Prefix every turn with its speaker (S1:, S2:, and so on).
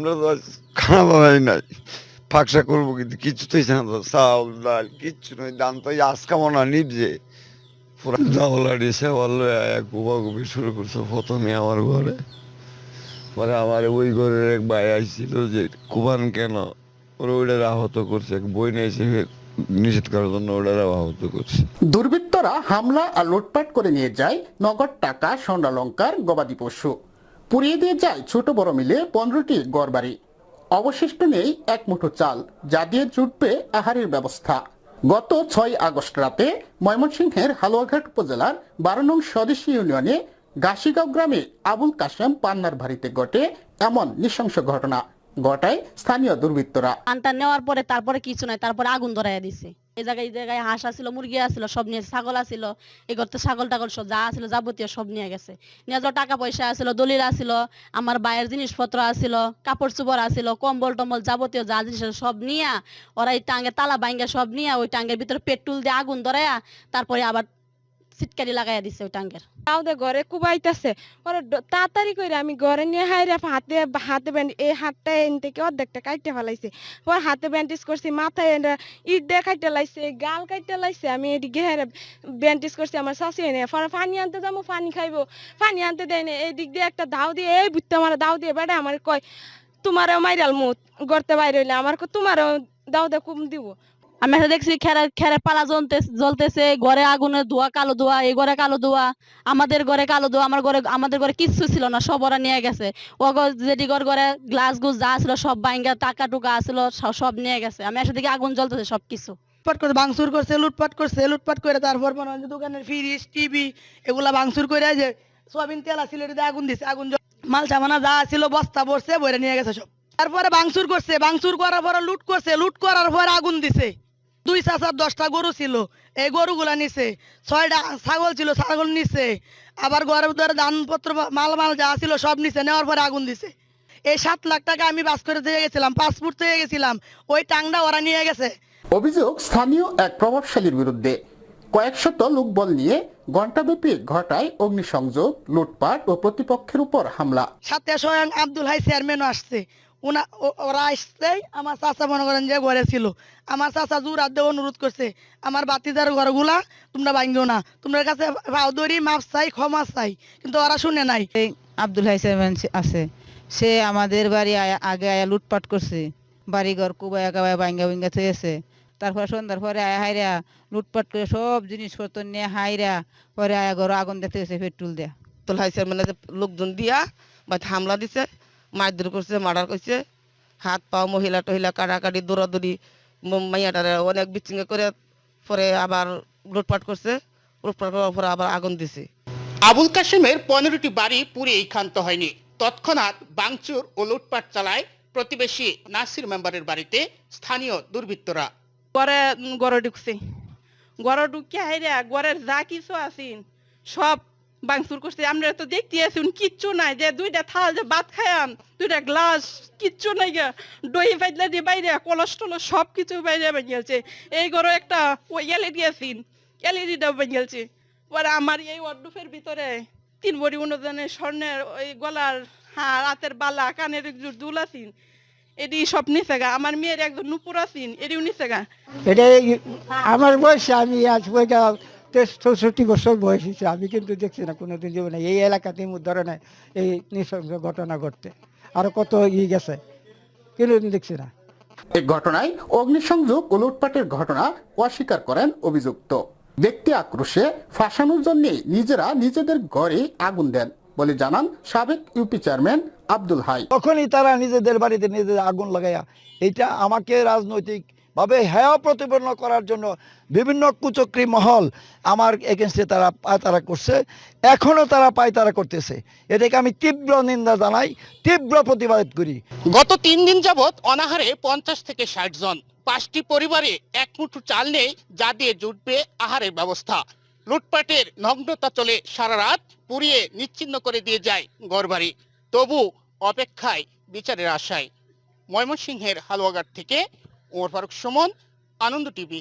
S1: আমরা তো খানা বানাই নাই। ফাঁকসা করব কিন্তু কিছুতেই না তো চাউল ডাল, কিচ্ছু নয়, দাম তো এই আজকা মনে নিবজে পুরা চাউল আনিয়েছে বলল গোবাগুবি শুরু করছে প্রথমে আমার ঘরে। পরে আমার ওই ঘরের এক ভাই আসছিল যে কুবান কেন? ওরা ওইটার আহত করছে, এক বই নিয়েছে নিষেধ করার জন্য ওটার আহত করছে।
S2: দুর্বৃত্তরা হামলা আর লুটপাট করে নিয়ে যায় নগদ টাকা স্বর্ণালঙ্কার গবাদি পশু। পুড়িয়ে দিয়ে যায় ছোট বড় মিলে পনেরোটি গড়বাড়ি। অবশিষ্ট নেই এক মুঠো চাল, যা দিয়ে জুটবে আহারের ব্যবস্থা। গত ছয় আগস্ট রাতে ময়মনসিংহের হালুয়াঘাট উপজেলার বারো নং স্বদেশী ইউনিয়নে গাছিগাঁও গ্রামে আবুল কাশেম পান্নার বাড়িতে ঘটে এমন নৃশংস ঘটনা। ঘটায় স্থানীয় দুর্বৃত্তরা।
S3: আনটা নেওয়ার পরে তারপরে কিছু নাই, তারপরে আগুন ধরাইয়া দিছে। এই জায়গায় এই জায়গায় হাঁস আছিল মুরগি আছিল সব নিয়ে ছাগল আছিল এই করতে ছাগল টাগল সব যা আছিল যাবতীয় সব নিয়ে গেছে। নিয়ে যাওয়া টাকা পয়সা আছিল দলিল আছিল আমার বাইয়ের জিনিসপত্র আছিল কাপড় চোপড় আছিল কম্বল টম্বল যাবতীয় যা জিনিস সব নিয়া, ওরা এই টাঙ্গে তালা বাইঙ্গা সব নিয়ে, ওই টাঙ্গের ভিতরে পেট্রোল দিয়ে আগুন ধরাইয়া, তারপরে আবার সিটকারি লাগাইয়া দিছে ওই টাঙ্গের।
S4: তাওদে ঘরে কুবাইতেছে। ড- তাড়াতাড়ি করে আমি ঘরে নিয়ে হাইরে হাতে হাতে ব্যান্ড এই হাতটা এন থেকে অর্ধেকটা কাটতে ফেলাইছে। পর হাতে ব্যান্ডেজ করছি মাথায় এনে ইট দিয়ে কাটতে লাইছে গাল কাটতে লাইছে। আমি এদিকে হেরে ব্যান্ডেজ করছি আমার শাশি এনে পরে পানি আনতে যাব পানি খাইবো পানি আনতে দেয় না। এই দিক দিয়ে একটা দাও দিয়ে এই বুঝতে আমার দাও দিয়ে বেড়ে আমার কয় তোমারও মাইরাল মুত গড়তে বাইরে হইলে আমার কয়, তোমারও দাও দে কুম দিব।
S3: আমি একটা দেখছি খেরে খেরে পালা জ্বলতে, জ্বলতেছে। ঘরে আগুনের ধোয়া, কালো ধোয়া, এই ঘরে কালো ধোয়া, আমাদের ঘরে কালো ধোয়া, আমার ঘরে, আমাদের ঘরে কিচ্ছু ছিল না, সব ওরা নিয়ে গেছে। ও যেটি ঘর ঘরে গ্লাস গুস যা ছিল সব বাইঙ্গা টাকা টুকা আসলো সব নিয়ে গেছে। আমি এসে দিকে আগুন জ্বলতেছে সব কিছু
S5: লুটপাট করছে ভাঙচুর করছে, লুটপাট করছে, লুটপাট করে তারপর মনে হয় দোকানের ফ্রিজ টিভি এগুলা ভাঙচুর করে যে সোয়াবিন তেল আসছিল এটা আগুন দিছে, আগুন মাল সামানা যা ছিল, বস্তা ভরছে ভরে নিয়ে গেছে সব। তারপরে ভাঙচুর করছে, ভাঙচুর করার পরে লুট করছে, লুট করার পরে আগুন দিছে। দুই চাচার দশটা গরু ছিল। এই গরুগুলা নিছে। ছয়টা ছাগল ছিল ছাগল নিছে। আবার ঘরের ভিতরে ধানপত্র মাল মাল যা ছিল সব নিছে নেওয়ার পরে আগুন দিছে। এই সাত লাখ টাকা আমি বাস করে থেকে গেছিলাম পাসপোর্ট থেকে গেছিলাম। ওই টাংটা ওরা নিয়ে গেছে।
S2: অভিযোগ স্থানীয় এক প্রভাবশালীর বিরুদ্ধে। কয়েকশত লোকবল নিয়ে ঘণ্টাব্যাপী ঘটায় অগ্নিসংযোগ লুটপাট ও প্রতিপক্ষের উপর হামলা।
S5: সাথে স্বয়ং আব্দুল হাই চেয়ারম্যানও আসছে। ওনা ও- ওরা আসছে আমার চাচা মনে করেন যে ঘরে ছিল। আমার চাচা জোর দিয়ে অনুরোধ করছে আমার বাতিদার ঘরগুলা তোমরা ভাঙ্গিও না। তোমার কাছে ভাউদরি মাপ চাই ক্ষমা চাই। কিন্তু ওরা শুনে নাই।
S6: এই আব্দুল হাই আছে। সে আমাদের বাড়ি আয়া- আগে আয়া লুটপাট করছে। বাড়িঘর কুবায়া কাবায়া ভাঙ্গা ভাঙ্গা থয়েছে তারপরে সন্ধ্যার পরে আয়া হাইরা লুটপাট করে সব জিনিসপত্র নিয়ে হাইরা পরে আয়া ঘর আগুন দেখতে পেট্রোল দেয়া।
S7: আব্দুল হাই চেয়ারম্যানের যে লোকজন দিয়া বা হামলা দিছে মারধর করছে মার্ডার করছে। হাত পা মহিলা টহিলা কাটাকাটি দৌড়াদৌড়ি মাইয়াটারে অনেক বিচ্ছিঙ্গে করে পরে আবার লুটপাট করছে। লুটপাট করার পরে আবার আগুন দিছে।
S8: আবুল কাশেমের পনেরোটি বাড়ি পুড়িয়েই ক্ষান্ত হয়নি। তৎক্ষণাৎ বাংচুর ও লুটপাট চালায় প্রতিবেশী নাসির মেম্বারের বাড়িতে স্থানীয় দুর্বৃত্তরা।
S4: ঘরে ঘরে ঢুকছে। ঘরে ঢুকে হাইরে ঘরের যা কিছু আছেন সব বাংসুর করছে, আমরা তো দেখতে আসুন কিচ্ছু নাই, যে দুইটা থাল, যে ভাত খায়াম দুইটা গ্লাস, কিচ্ছু নাই গা। দই ফাইদলা দিয়ে বাইরে, কলস টলস সব কিছু বাইরে বেরিয়েছে এই ঘরে একটা ওই এলইডি আছেন এলইডিটাও বেরিয়েছে পরে আমার এই ওয়ার্ডরোবের ভিতরে তিন বড়ি অনুদানের স্বর্ণের ওই গলার হাড় হাতের বালা, কানের একজোর দুল আছেন এটি সব নিছে গা, আমার মেয়ের একজন নুপুর আছেন এটিও নিছে গা।
S9: এটা আমার বয়সে আমি আজ চৌষট্টি বছর বয়স হয়েছে। আমি কিন্তু দেখছি না কোনোদিন জীবনে। এই এলাকাতে ধরনের এই নৃশংস ঘটনা ঘটতে। আরও কত ই গেছে কোনোদিন দেখছি না।
S2: এই ঘটনায় অগ্নিসংযোগ ও লুটপাটের ঘটনা অস্বীকার করেন অভিযুক্ত। ব্যক্তি আক্রোশে ফাঁসানোর জন্য নিজেরা নিজেদের ঘরে আগুন দেন বলে জানান সাবেক ইউপি চেয়ারম্যান আব্দুল হাই।
S10: তখনই তারা নিজেদের বাড়িতে নিজেদের আগুন লাগাইয়া এটা আমাকে রাজনৈতিক ভাবে হেয় প্রতিপন্ন করার জন্য বিভিন্ন কুচক্রী মহল আমার এগেনস্টে তারা পায়তারা করছে। এখনও তারা পায়তারা করতেছে। এটাকে আমি তীব্র নিন্দা জানাই, তীব্র প্রতিবাদ করি।
S8: গত তিন দিন যাবৎ অনাহারে পঞ্চাশ থেকে ষাট জন। পাঁচটি পরিবারে এক মুঠো চাল নেই, যা দিয়ে জুটবে আহারের ব্যবস্থা। লুটপাটের নগ্নতা চলে সারা রাত, পুড়িয়ে নিচ্ছিন্ন করে দিয়ে যায় ঘরবাড়ি। তবু অপেক্ষায় বিচারের আশায়। ময়মনসিংহের হালুয়াঘাট থেকে ওমর ফারুক সুমন আনন্দ টিভি।